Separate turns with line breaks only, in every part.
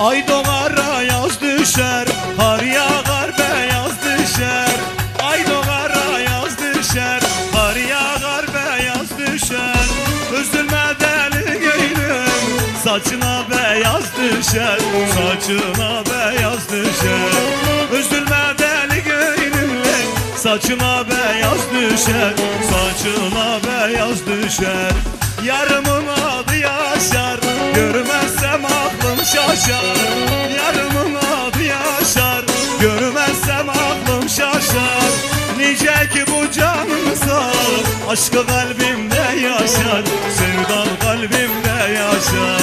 Ay doğar yaz düşer Kar yağar beyaz düşer. Ay doğar yaz düşer Kar yağar beyaz düşer. Üzülme deli gönlüm Saçına beyaz düşer. Saçına beyaz düşer. Üzülme deli gönlüm Saçına beyaz düşer. Saçına beyaz düşer. Yarımın adı Yaşar Görmezsem aklım şaşar Yarımın adı Yaşar. Görmezsem aklım şaşar. Nice ki bu canım sağ Aşkı kalbimde yaşar Sevdan kalbimde yaşar.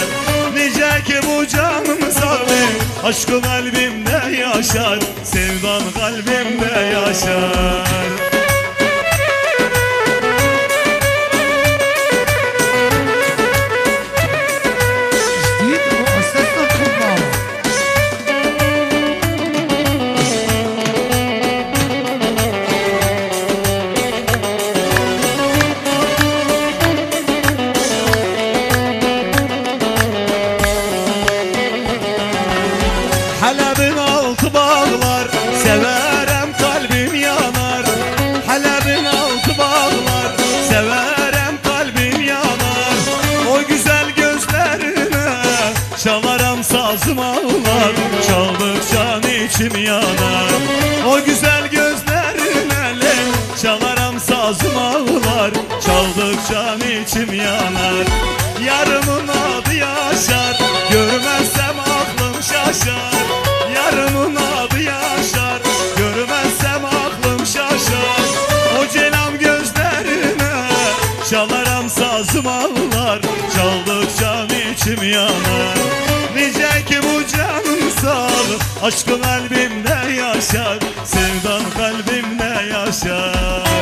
Nice ki bu canım sağ Aşkı kalbimde yaşar Sevdan kalbimde yaşar Çalarım sazım ağlar Çaldıkça içim yanar? O güzel gözlerine le Çalarım sazım ağlar Çaldıkça içim yanar? Yarımın adı Yaşar. Görmezsem aklım şaşar. Yarımın adı Yaşar. Görmezsem aklım şaşar. O celam gözlerine Çalarım sazım ağlar Çaldıkça içim yanar Aşkın kalbimde yaşar Sevdan kalbimde yaşar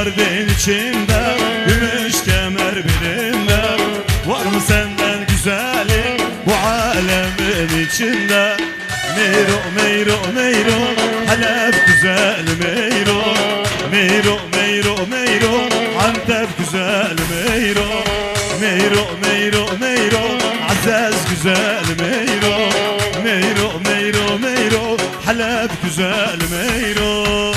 Mardin içinde Gümüş kemer belinde Var mı senden güzelim Bu alemin içinde? Meyro meyro meyro Halep güzel meyro. Meyro meyro meyro Antep güzel meyro. Meyro meyro meyro Aziz güzel meyro. Meyro meyro meyro Halep güzel meyro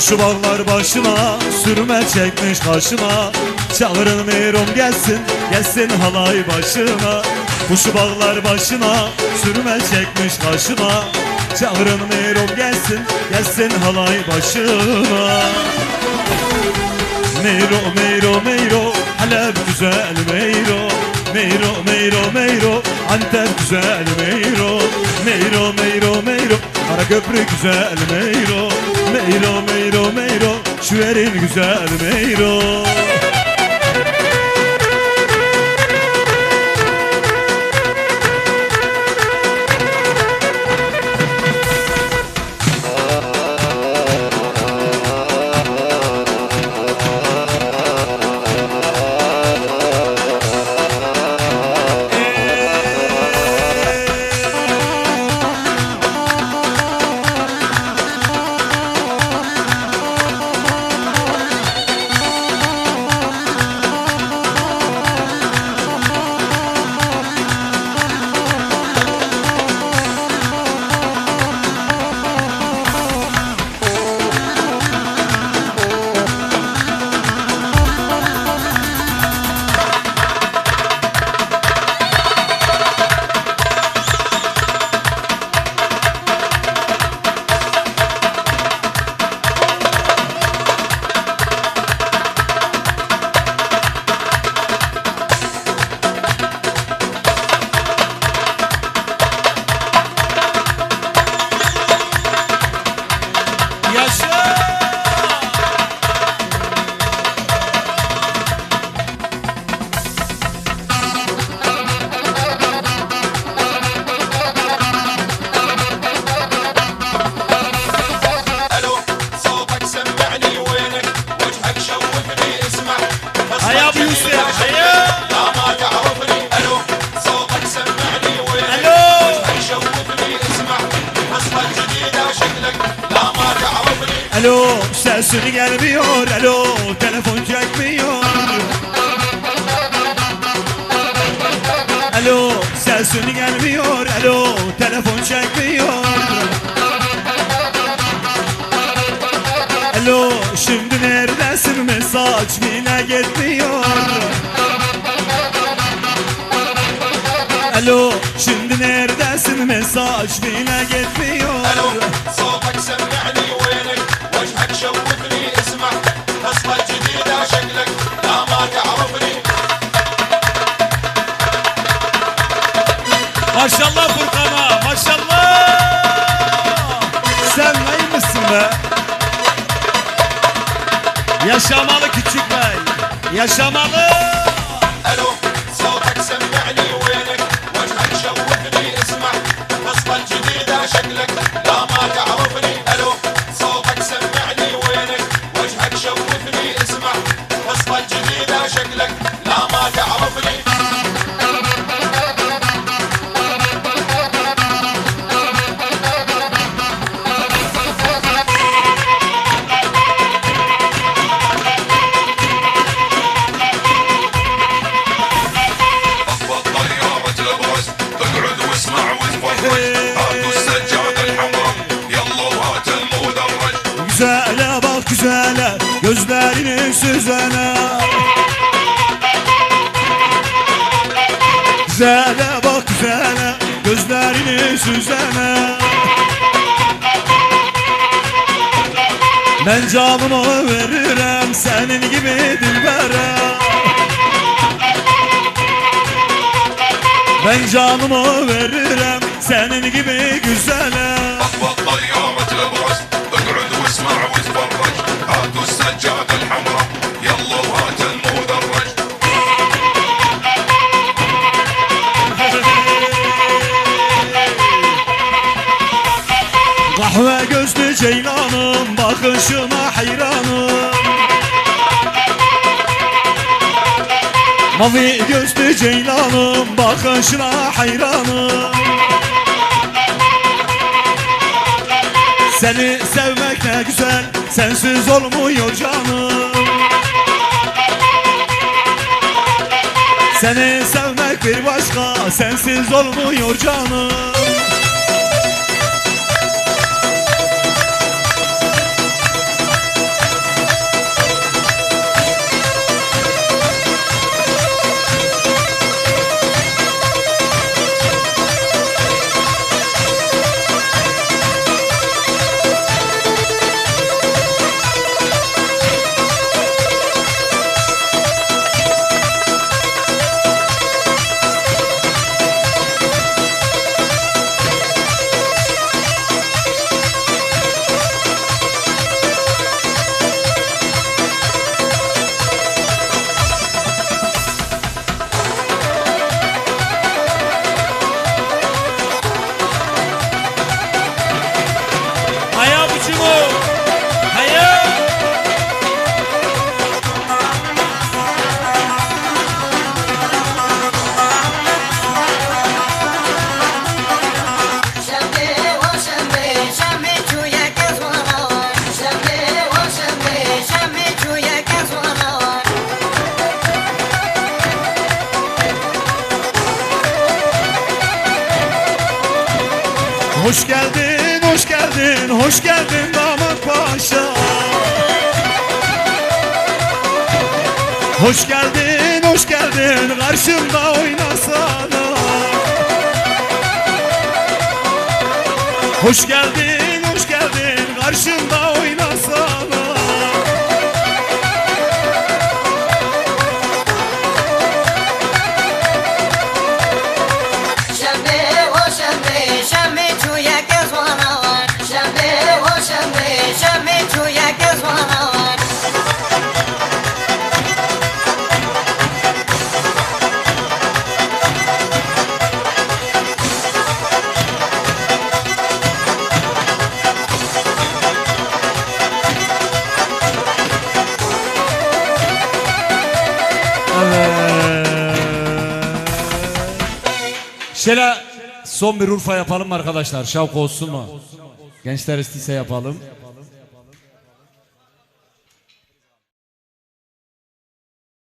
Kuşu bağlar başına Sürme çekmiş kaşıma Çağırın Mirum gelsin Gelsin halay başına. Kuşu bağlar başına Sürme çekmiş kaşıma Çağırın Mirum gelsin Gelsin halay başına. Meyro meyro meyro Halep güzel meyro. Meyro meyro meyro Antep güzel meyro. Meyro meyro meyro Kara köprü güzel meyro Meyro meyro meyro. Şu erin güzel meyro sesini gelmiyor Alo telefon çekmiyor Alo sesini gelmiyor Alo telefon çekmiyor Alo şimdi neredesin mesaj bile gitmiyor Alo şimdi neredesin mesaj bile gitmiyor
الو صوتك سمعني وينك وجهك شوفني
Maşallah Furkan'a maşallah. Sen neymişsin be? Yaşamalı küçük bey. Yaşamalı. Alo. Sözlerini süzene. Güzele bak güzele Gözlerini süzene. Ben canımı veririm senin gibi dilbere. Ben canımı veririm senin gibi güzele.
Bak bak bak ya هاتوا السجادة الحمراء يلا وهات المدرج
Kahve gözlü ceylanım bakışına hayranım Mavi gözlü ceylanım bakışına hayranım Seni sevmek ne güzel sensiz olmuyor canım. Seni sevmek bir başka sensiz olmuyor canım hoş geldin damat paşa. Hoş geldin, hoş geldin, karşımda oynasana. Hoş geldin, hoş geldin, karşımda Şöyle son bir Urfa yapalım arkadaşlar? Şavk olsun mu? Gençler istiyse yapalım.